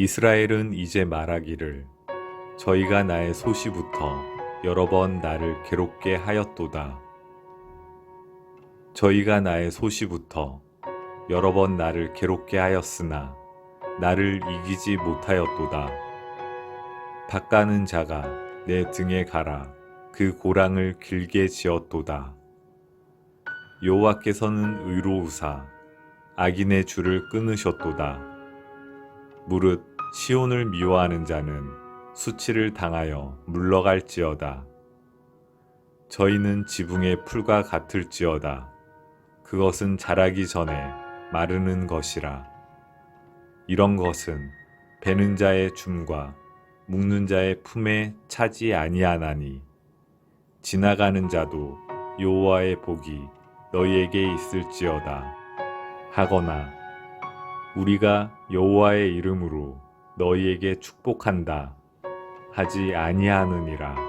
이스라엘은 이제 말하기를 저희가 나의 소시부터 여러 번 나를 괴롭게 하였도다. 저희가 나의 소시부터 여러 번 나를 괴롭게 하였으나 나를 이기지 못하였도다. 밭가는 자가 내 등에 가라 그 고랑을 길게 지었도다. 여호와께서는 의로우사 악인의 줄을 끊으셨도다. 무릇 시온을 미워하는 자는 수치를 당하여 물러갈지어다. 저희는 지붕의 풀과 같을지어다. 그것은 자라기 전에 마르는 것이라. 이런 것은 베는 자의 줌과 묶는 자의 품에 차지 아니하나니 지나가는 자도 여호와의 복이 너희에게 있을지어다 하거나 우리가 여호와의 이름으로 너희에게 축복한다. 하지 아니하느니라